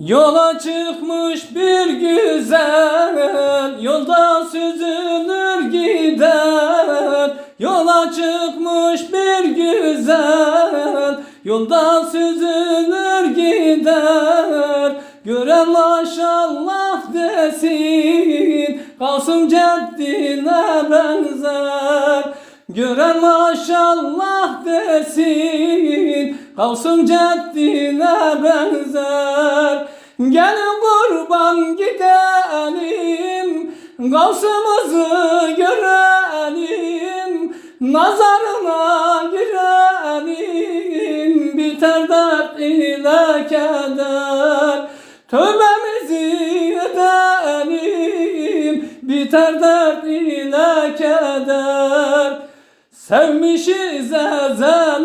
Yola çıkmış bir güzel Yolda süzülür gider. Yola çıkmış bir güzel Yolda süzülür gider. Gören maşallah desin Kasım ceddine benzer. Gören maşallah desin Kavsım ceddine benzer Gelin kurban gidelim Kavsımızı görelim Nazarına girelim Biter dert ile keder. Tövbemizi edelim Biter dert ile keder. Sevmişiz ezel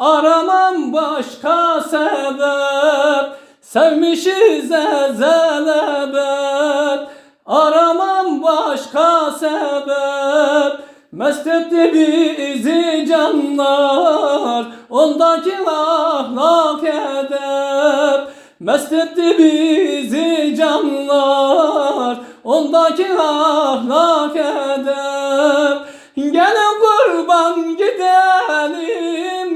Aramam başka Sevmişiz ezel ebed Aramam başka sebep. Mest bizi canlar Ondaki ahlak edep. Mest etti bizi canlar Ondaki ahlak edep. Gelin kurban gidelim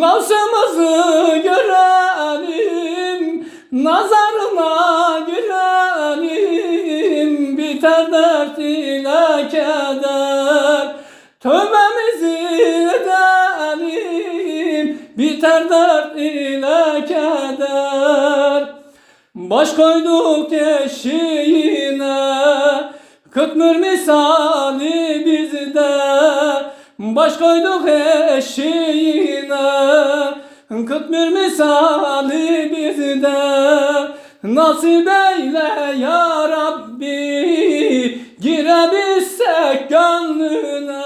Kavsımızı görelim Nazarına girelim Biter dert ile keder. Tövbemizi edelim Biter dert ile keder. Baş koyduk eşiğine Kıtmır misali bizde. Baş koyduk eşiğine Kıtmır misali bizde Nasip eyle ya Rabbi. Girebilsek gönlüne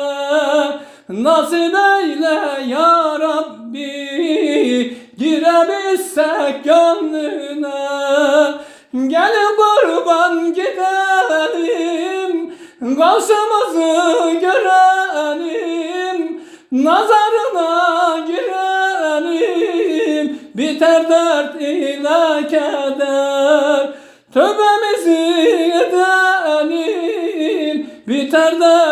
Nasip eyle ya Rabbi. Girebilsek gönlüne Gelin kurban gidelim Kavşamızı görelim Nazarına biter dert ile keder. Tövbemizi edelim biter dert